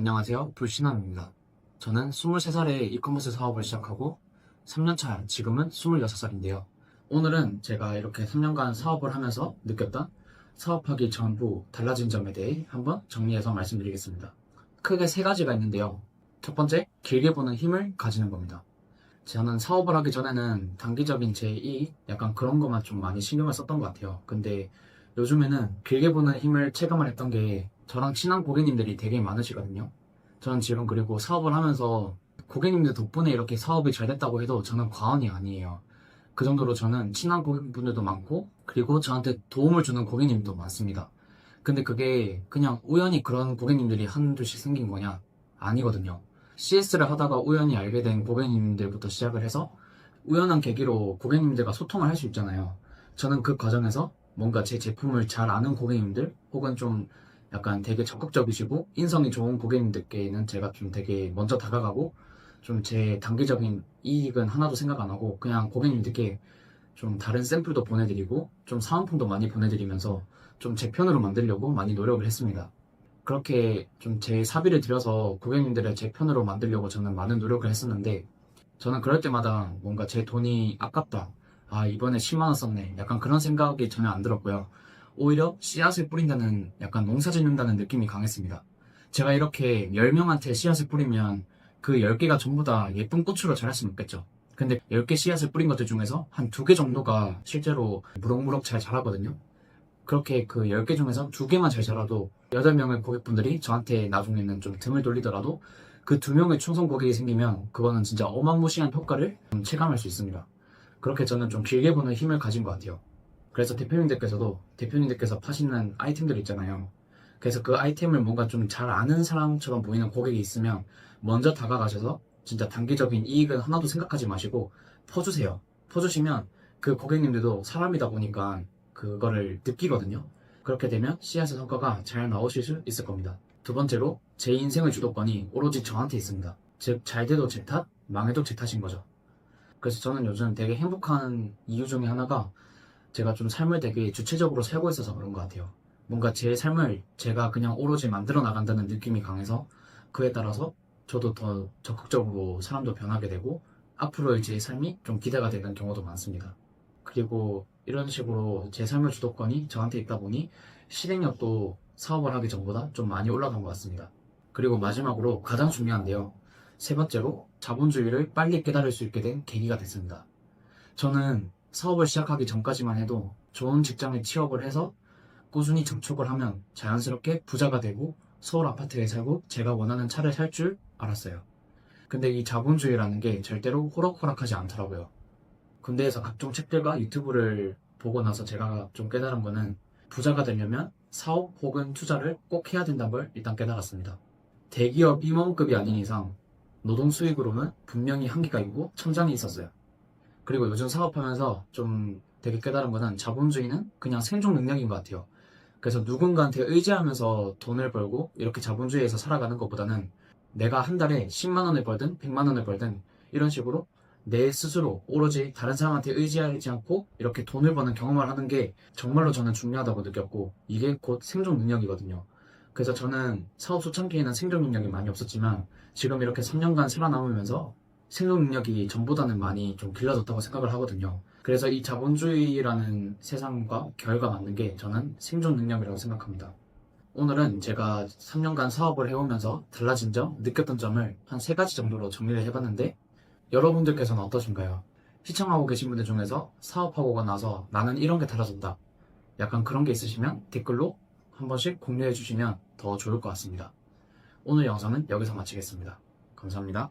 안녕하세요. 불신함입니다. 저는 23살에 이커머스 사업을 시작하고 3년차, 지금은 26살인데요. 오늘은 제가 이렇게 3년간 사업을 하면서 느꼈던 사업하기 전후 달라진 점에 대해 한번 정리해서 말씀드리겠습니다. 크게 세 가지가 있는데요. 첫 번째, 길게 보는 힘을 가지는 겁니다. 저는 사업을 하기 전에는 단기적인 제 이익, 약간 그런 것만 좀 많이 신경을 썼던 것 같아요. 근데 요즘에는 길게 보는 힘을 체감을 했던 게 저랑 친한 고객님들이 되게 많으시거든요. 저는 지금 그리고 사업을 하면서 고객님들 덕분에 이렇게 사업이 잘 됐다고 해도 저는 과언이 아니에요. 그 정도로 저는 친한 고객분들도 많고 그리고 저한테 도움을 주는 고객님도 많습니다. 근데 그게 그냥 우연히 그런 고객님들이 한둘씩 생긴 거냐? 아니거든요. CS를 하다가 우연히 알게 된 고객님들부터 시작을 해서 우연한 계기로 고객님들과 소통을 할 수 있잖아요. 저는 그 과정에서 뭔가 제 제품을 잘 아는 고객님들 혹은 좀 약간 되게 적극적이시고 인성이 좋은 고객님들께는 제가 좀 되게 먼저 다가가고 좀 제 단기적인 이익은 하나도 생각 안 하고 그냥 고객님들께 좀 다른 샘플도 보내드리고 좀 사은품도 많이 보내드리면서 좀 제 편으로 만들려고 많이 노력을 했습니다. 그렇게 좀 제 사비를 들여서 고객님들의 제 편으로 만들려고 저는 많은 노력을 했었는데 저는 그럴 때마다 뭔가 제 돈이 아깝다. 아, 이번에 10만원 썼네. 약간 그런 생각이 전혀 안 들었고요. 오히려 씨앗을 뿌린다는 약간 농사 짓는다는 느낌이 강했습니다. 제가 이렇게 10명한테 씨앗을 뿌리면 그 10개가 전부 다 예쁜 꽃으로 자랄 수는 없겠죠. 근데 10개 씨앗을 뿌린 것들 중에서 한 2개 정도가 실제로 무럭무럭 잘 자라거든요. 그렇게 그 10개 중에서 2개만 잘 자라도 8명의 고객분들이 저한테 나중에는 좀 등을 돌리더라도 그 2명의 충성 고객이 생기면 그거는 진짜 어마무시한 효과를 좀 체감할 수 있습니다. 그렇게 저는 좀 길게 보는 힘을 가진 것 같아요. 그래서 대표님들께서도 대표님들께서 파시는 아이템들 있잖아요. 그래서 그 아이템을 뭔가 좀 잘 아는 사람처럼 보이는 고객이 있으면 먼저 다가가셔서 진짜 단기적인 이익은 하나도 생각하지 마시고 퍼주세요. 퍼주시면 그 고객님들도 사람이다 보니까 그거를 느끼거든요. 그렇게 되면 씨앗의 성과가 잘 나오실 수 있을 겁니다. 두 번째로 제 인생의 주도권이 오로지 저한테 있습니다. 즉 잘 돼도 제 탓, 망해도 제 탓인 거죠. 그래서 저는 요즘 되게 행복한 이유 중에 하나가 제가 좀 삶을 되게 주체적으로 살고 있어서 그런 것 같아요. 뭔가 제 삶을 제가 그냥 오로지 만들어 나간다는 느낌이 강해서 그에 따라서 저도 더 적극적으로 사람도 변하게 되고 앞으로의 제 삶이 좀 기대가 되는 경우도 많습니다. 그리고 이런 식으로 제 삶의 주도권이 저한테 있다 보니 실행력도 사업을 하기 전보다 좀 많이 올라간 것 같습니다. 그리고 마지막으로 가장 중요한데요. 세 번째로 자본주의를 빨리 깨달을 수 있게 된 계기가 됐습니다. 저는 사업을 시작하기 전까지만 해도 좋은 직장에 취업을 해서 꾸준히 저축을 하면 자연스럽게 부자가 되고 서울 아파트에 살고 제가 원하는 차를 살 줄 알았어요. 근데 이 자본주의라는 게 절대로 호락호락하지 않더라고요. 군대에서 각종 책들과 유튜브를 보고 나서 제가 좀 깨달은 거는 부자가 되려면 사업 혹은 투자를 꼭 해야 된다는 걸 일단 깨달았습니다. 대기업 임원급이 아닌 이상 노동 수익으로는 분명히 한계가 있고 천장이 있었어요. 그리고 요즘 사업하면서 좀 되게 깨달은 거는 자본주의는 그냥 생존 능력인 것 같아요. 그래서 누군가한테 의지하면서 돈을 벌고 이렇게 자본주의에서 살아가는 것보다는 내가 한 달에 10만 원을 벌든 100만 원을 벌든 이런 식으로 내 스스로 오로지 다른 사람한테 의지하지 않고 이렇게 돈을 버는 경험을 하는 게 정말로 저는 중요하다고 느꼈고 이게 곧 생존 능력이거든요. 그래서 저는 사업 초창기에는 생존 능력이 많이 없었지만 지금 이렇게 3년간 살아남으면서 생존 능력이 전보다는 많이 좀 길러졌다고 생각을 하거든요. 그래서 이 자본주의라는 세상과 결과 맞는 게 저는 생존 능력이라고 생각합니다. 오늘은 제가 3년간 사업을 해오면서 달라진 점, 느꼈던 점을 한 세 가지 정도로 정리를 해봤는데 여러분들께서는 어떠신가요? 시청하고 계신 분들 중에서 사업하고 나서 나는 이런 게 달라졌다. 약간 그런 게 있으시면 댓글로 한 번씩 공유해 주시면 더 좋을 것 같습니다. 오늘 영상은 여기서 마치겠습니다. 감사합니다.